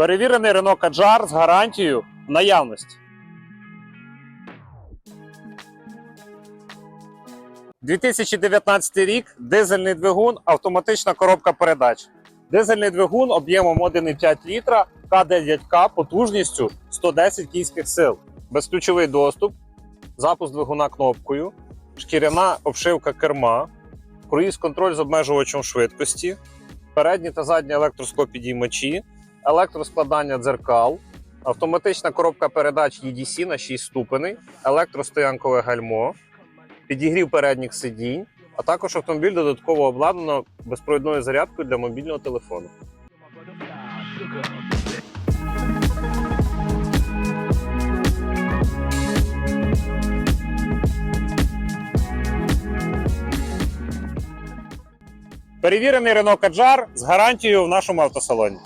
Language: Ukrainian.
Перевірений Renault Kadjar з гарантією наявності. 2019 рік, дизельний двигун, автоматична коробка передач. Дизельний двигун об'ємом 1,5 літра, К9К потужністю 110 кінських сил. Безключовий доступ, запуск двигуна кнопкою, шкіряна обшивка керма, круїз-контроль з обмежувачем швидкості, передні та задні електросклопідіймачі, електроскладання дзеркал, автоматична коробка передач EDC на 6 ступеней, електростоянкове гальмо, підігрів передніх сидінь, а також автомобіль додатково обладнано безпровідною зарядкою для мобільного телефону. Перевірений Renault Kadjar з гарантією в нашому автосалоні.